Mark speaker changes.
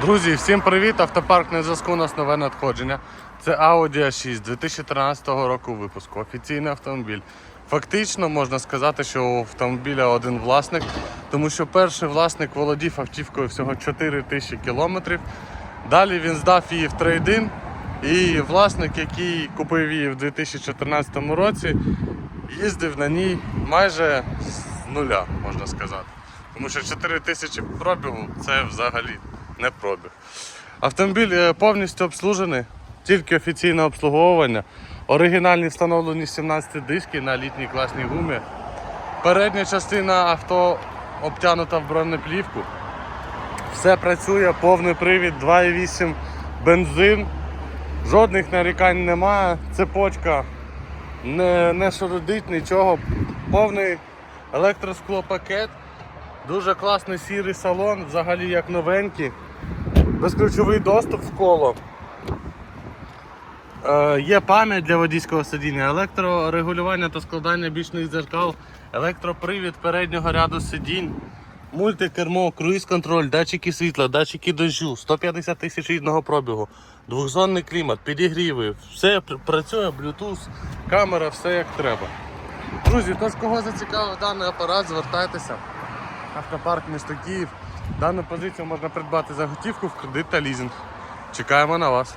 Speaker 1: Друзі, всім привіт! Автопарк на зв'язку у нас нове надходження. Це Audi A6 2013 року випуску. Офіційний автомобіль. Фактично можна сказати, що у автомобіля один власник, тому що перший власник володів автівкою всього 4 тисячі кілометрів. Далі він здав її в трейдин. І власник, який купив її в 2014 році, їздив на ній майже з нуля, можна сказати. Тому що 4 тисячі пробігу це взагалі не пробіг. Автомобіль е, повністю обслужений, тільки офіційне обслуговування. Оригінальні встановлені 17 диски на літній класній гумі. Передня частина авто обтянута в бронеплівку. Все працює, повний привід, 2,8 бензин. Жодних нарікань немає. Цепочка не, не шарудить нічого. Повний електросклопакет. Дуже класний сірий салон, взагалі як новенький. Безключовий доступ в коло. Е, є пам'ять для водійського сидіння, електрорегулювання та складання бічних дзеркал, електропривід переднього ряду сидінь, мультикермо, круїз-контроль, датчики світла, датчики дощу, 150 тисяч рідного пробігу, двохзонний клімат, підігріви, все працює, Bluetooth, камера, все як треба. Друзі, тож кого зацікавив даний апарат, звертайтеся. Автопарк місто Київ. Дану позицію можна придбати за готівку в кредит та лізинг. Чекаємо на вас.